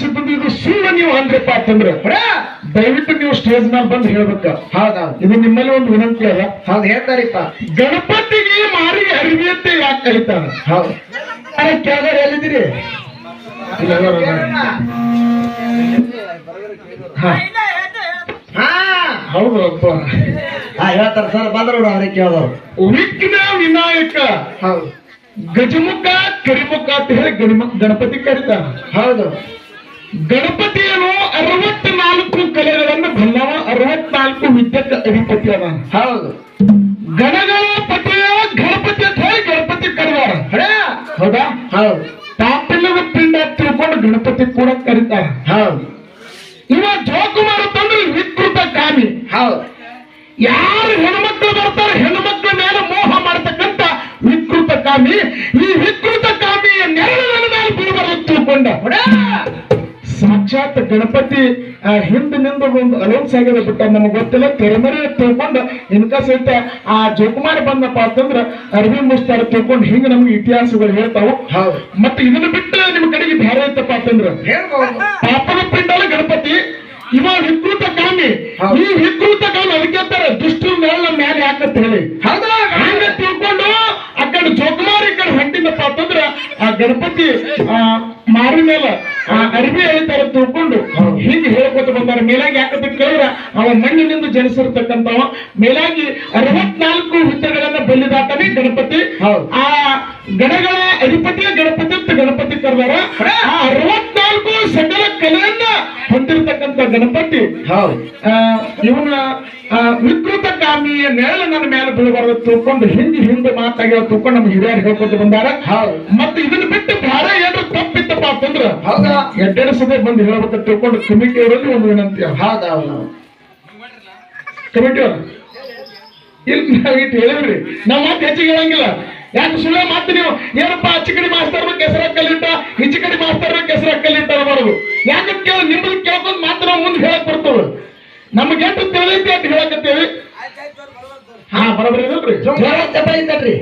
ಸಿಬ್ಬಂದಿ ಇದು ಸುಳ್ಳು ನೀವು ಅಂದ್ರಪ್ಪ ಅಂತಂದ್ರೆ. ದಯವಿಟ್ಟು ನೀವು ಸ್ಟೇಜ್ ಮೇಲೆ ಬಂದು ಹೇಳ್ಬೇಕ. ಹೌದಾ ಇದು ನಿಮ್ಮಲ್ಲಿ ಒಂದು ವಿನಂತಿ ಅಲ್ಲ ಹೌದು ಹೇಳ್ತಾರಿಪ್ಪ. ಗಣಪತಿಗೆ ಮಾರಿ ಅರಿವಿ ಅಂತ ಯಾಕೆ ಕರೀತಾರ ಹೌದು. ಕೆಳಗಡೆ ಎಲ್ಲಿದ್ದೀರಿ? ಹೌದು ಅಪ್ಪ. ಹಾ ಹೇಳ್ತಾರ ಸರ್ ಬಂದ್ರು ಅವ್ರಿಗೆ ಕೇಳೋರು ವಿಘ್ನ ವಿನಾಯಕ. ಹೌದು. ಗಜಮುಖ ಕರಿಮುಖ ಅಂತ ಹೇಳಿ ಗಣಪತಿ ಕರೀತಾರ. ಹೌದು. ಗಣಪತಿಯನ್ನು ಅರವತ್ನಾಲ್ಕು ಕಲೆಗಳನ್ನು ಬಲ್ಲವ ಅರವತ್ನಾಲ್ಕು ವಿದ್ಯಕ್ಕೆ ಅಧಿಪತಿ ಅದ ಹೌದು. ಗಣಗಳ ಪತಿಯ ಗಣಪತಿ ಅಂತ ಹೇಳಿ ಗಣಪತಿ ಕರೆದಾರ. ಹೌದಾ? ಹೌದು? ತಾಪಿಲ್ಲದ ಪಿಂಡ ತಿಳ್ಕೊಂಡು ಗಣಪತಿ ಕೂಡ ಕರೀತಾರ. ಹೌದು. ಇವ ಜೋಕುಮಾರ ತಂದ್ರೆ ವಿಕೃತ ಕಾಮಿ. ಹೌದು. ಯಾರು ಹೆಣ್ಮಕ್ಳು ಬರ್ತಾರೆ ಹೆಣ್ಮಕ್ಳ ಮೇಲೆ ಮೋಹ ಮಾಡ್ತಕ್ಕಂತ ವಿಕೃತ ಕಾಮಿ. ಈ ವಿಕೃತ ಕಾಮಿಯ ನೆರಳು ಮೇಲೆ ಬೀಳಬಾರದು ತಿಳ್ಕೊಂಡ. ಸಾಕ್ಷಾತ್ ಗಣಪತಿ ಆ, ಹಿಂದಿನಿಂದ ಒಂದು ಅಲೌನ್ಸ್ ಆಗಿದೆ ಬಿಟ್ಟ ನಮಗೆ ಗೊತ್ತಿಲ್ಲ. ತೆರೆಮರೆ ತಿಳ್ಕೊಂಡು ಇನ್ಕ ಸಹಿತ ಆ ಜೋಕುಮಾರ್ ಬಂದಪ್ಪ ಅಂತಂದ್ರ ಅರವಿ ಮುಸ್ತಾರ ತಿಳ್ಕೊಂಡು ಹಿಂಗ ನಮ್ಗೆ ಇತಿಹಾಸಗಳು ಹೇಳ್ತಾವ. ಹೌದು. ಮತ್ತೆ ಇದನ್ನ ಬಿಟ್ಟು ನಿಮ್ ಕಡೆಗೆ ಬೇರೆ ಐತಪ್ಪ ಅಂತಂದ್ರ ಪಾಪದ ಪಿಂಡಲ ಗಣಪತಿ ಇವ ವಿಕೃತ ಕಾಮಿ. ಈ ವಿಕೃತ ಕಾಮಿ ಅದಕ್ಕೆ ಅಂತಾರೆ ದುಷ್ಟರ ಮೇಲೆ ಮ್ಯಾಲೆ ಯಾಕಂತ ಹೇಳಿ. ಹಂಗ ತಿಳ್ಕೊಂಡು ಆ ಕಡೆ ಜೋಕುಮಾರಿ ಕಡೆ ಹೊಂಟಿನಪ್ಪ ಅಂತಂದ್ರ ಆ ಗಣಪತಿ ಆ ಮಾರಿ ಮೇಲೆ ಆ ಅರಿವಿ ಹೇಳ್ತಾರ ಮೇಲಾಗಿ ಯಾಕಂತ ಕೇಳಿದ್ರೆ? ಅವ ಮಣ್ಣಿನಿಂದ ಜನಿಸಿರ್ತಕ್ಕಂಥವ. ಮೇಲಾಗಿ ಅರವತ್ನಾಲ್ಕು ಹುದ್ದೆಗಳನ್ನ ಬಲ್ಲಿದಾತನೇ ಗಣಪತಿ. ಆ ಗಣಗಳ ಅಧಿಪತಿಯ ಗಣಪತಿ ಅಂತ ಗಣಪತಿ ಕರೆದಾರ. ಆ ಅರವತ್ನಾಲ್ಕು ಸಕಲ ಕಲೆಯನ್ನ ಹೊಂದಿರತಕ್ಕಂಥ ಗಣಪತಿ. ಇವನ ವಿಕೃತ ಕಾಮಿಯ ನೆರಳು ನನ್ನ ಮೇಲೆ ಬೀಳಬಾರ್ದು ತಿಳ್ಕೊಂಡು ಹಿಂದೆ ಹಿಂದೆ ಮಾತಾಗಿ ತಿಳ್ಕೊಂಡು ನಮ್ಮ ಹಿರಿಯರು ಹೇಳ್ಕೊತ ಬಂದಾರ. ಮತ್ತೆ ಇದನ್ನ ಬಿಟ್ಟು ಬಹಳ ಏನಾದ್ರು ಹೌದಾ ಎಡ್ಡೆರಡು ಸಭೆ ಬಂದು ಹೇಳ್ಬೇಕಂತ ತಿಳ್ಕೊಂಡು ಕಮಿಟಿ ಅವರಲ್ಲಿ ಒಂದು ವಿನಂತಿ ಹಾಗ ಕಮಿಟಿ ಅವರು ಇಲ್ಲಿ ನಾವ್ ಇಟ್ಟು ಹೇಳಿವ್ರಿ. ನಾವ್ ಮಾತು ಹೆಚ್ಚಿಗೆ ಹೇಳಂಗಿಲ್ಲ. ಯಾಕೆ ಸುಳ್ಳ ಮಾತು ನೀವು? ಏನಪ್ಪ ಅಚ್ಚ ಕಡೆ ಮಾಸ್ತರ್ ಹೆಸರ ಕಲ್ಲಿಟ್ಟ ಹೆಚ್ಚು ಕಡೆ ಮಾಸ್ತರ್ ಹೆಸರ ಕಲ್ಲಿಟ್ಟ ಅನ್ನಬಾರದು ಯಾಕೆ ಕೇಳಿ ನಿಮ್ಮದು ಕೇಳ್ಕೊಂಡು ಮಾತ್ರ ನಾವು ಮುಂದೆ ಹೇಳಕ್ ಬರ್ತವೆ. ನಮ್ಗೆ ಎಷ್ಟು ತಿಳಿದೈತಿ ಅಂತ ಹೇಳಕತ್ತೇವಿ. ಹಾ ಬರೋಬ್ರಿ ಇಲ್ರಿ ಜೋರ ಇದ್ದಲ್ರಿ.